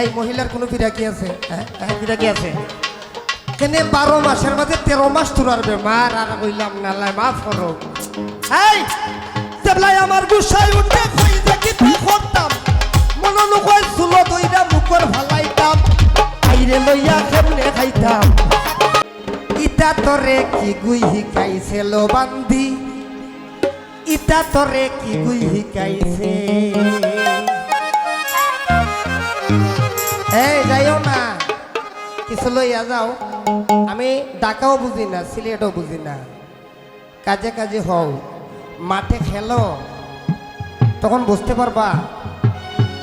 এই মহিলার কোনো বিরাকি আছে? হ্যাঁ? হ্যাঁ এটা আছে। কেনে বারো মাসের মাঝে তেরো মাস তোরার বেমার, আর কইলাম নালাই মা ফরো এই তেবলাই আমার গুসাই উঠে কই দেখি তুই করতাম। মন নকই চুলো দইরা মুখর ভালাইতাম আইরে লইয়া কেমনে খাইতাম। ইটা তরে কি গুই শিকাইছে লো বান্দি? ইটা তরে কি গুই শিকাইছে লইয়া যাও, আমি ডাকাও বুঝি না, সিলেটও বুঝি না। কাজে কাজে হও, মাঠে খেলো, তখন বুঝতে পারবা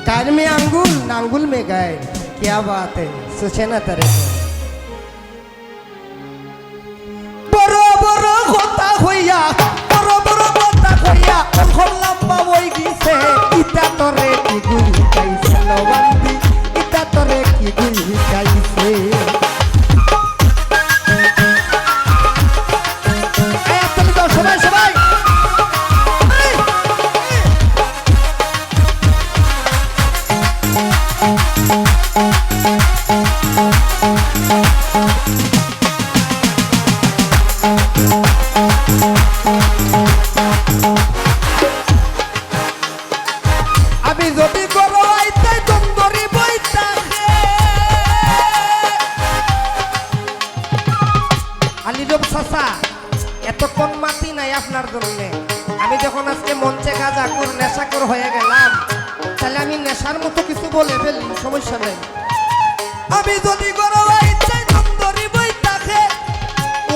কার মেয়ে আঙ্গুল না আঙ্গুল মেয়ে গায়ে কে বাত সুসেনা তারে নাই আপনার আমি যখন আজকে মঞ্চে গাজাকুর নেশাকুর হয়ে গেলাম, তাহলে আমি নেশার মতো কিছু সমস্যা যদি করো বইতাকে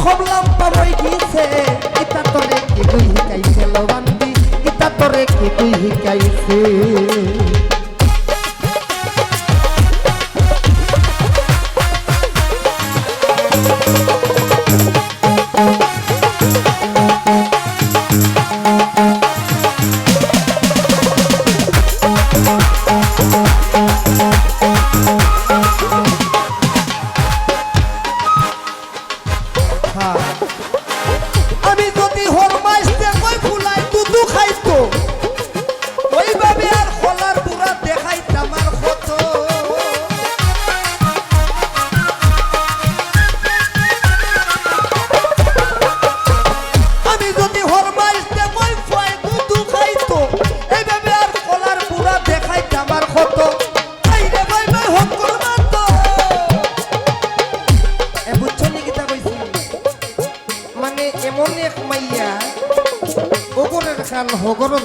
খবলাম পাবই গিয়েছে। ইটা তরে কি তুই শিকাইছে লবান্দি ইটা তরে কি তুই শিকাইছে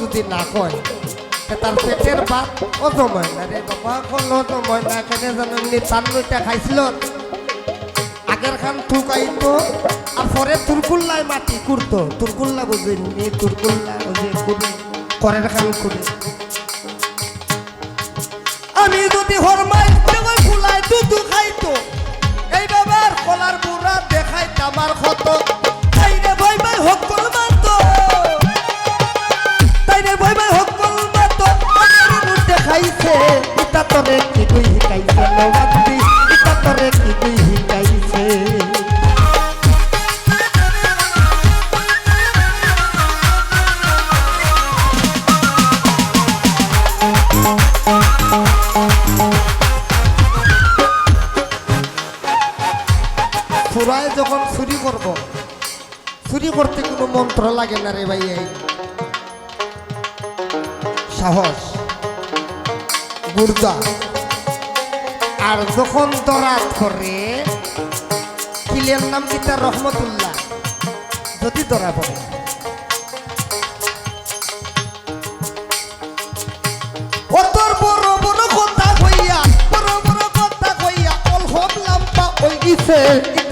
যদি না কয় তার পেটের ভাত অজময় না রে বাবা কোন অজময় না, কেন জানো নি নইটা খাইছিল? আগের খান থুক আইতো আর পরে তুরকুল্লায় মাটি কুড়তো। তুরকুল্লা বুঝেন নি, তুরকুল্লা যে কুড়ে করের খান কুড়ে। আমি যদি হরমাই ফুলাই দুধু খাইতো, এই বাবার কলার বুড়া দেখাইতে আমার ক্ষত। চোরায় যখন চুরি করব, চুরি করতে কোনো মন্ত্র লাগে না রে ভাই এই সাহস গুর্দা আর যখন দরাত করে, কিলের নাম কিতা রহমতুল্লাহ, যদি ধরা পড়ে। অতর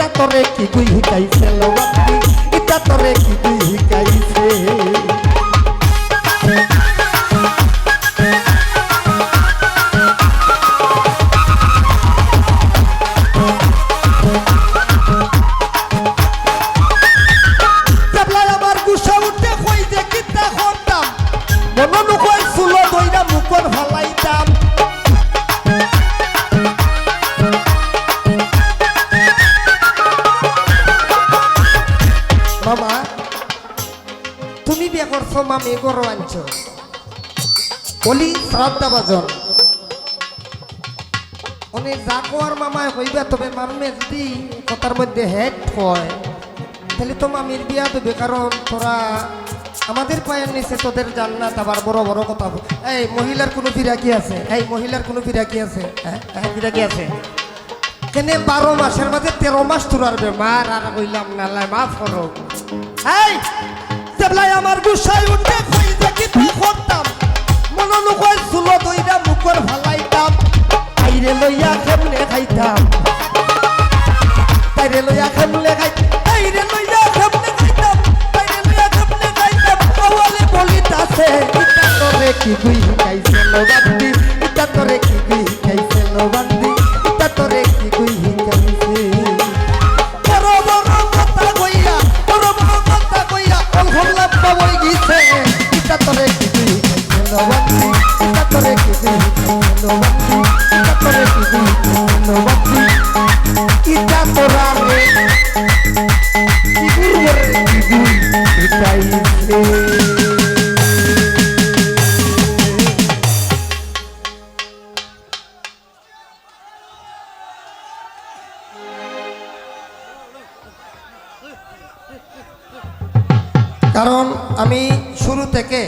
ইতা তরে কি তুই হিকাইছে লবাতি ইতা তরে কি তুই হিকাইছে? আমার গুসা উঠে কই দেখি তা হতাম মনে নুকাই ফুলো দই করছ মামি গরু আনছো বলি শ্রাদ্ধা বাজন অনেক যা কোয়ার মামায় হইবে তবে মামে যদি কথার মধ্যে হেড হয় তাহলে তো মামির বিয়া দেবে কারণ তোরা আমাদের পায়ের নিচে তোদের জান্নাত আবার বড় বড় কথা এই মহিলার কোনো ফিরাকি আছে এই মহিলার কোনো ফিরাকি আছে হ্যাঁ ফিরাকি আছে কেনে বারো মাসের মাঝে তেরো মাস তোরার বেমার আর কইলাম না লাই মা ফরক এই তেবলাই আমার গুসাই উঠে কই দেখি তুই করতাম মনে নকয় চুলো দইরা মুকর ভালাইতাম আইরে লইয়া খেমলে খাইতাম। তাইরে লইয়া খেমলে খাই রে কি গুরু রে কি গুই খাইছে কারণ আমি শুরু থেকে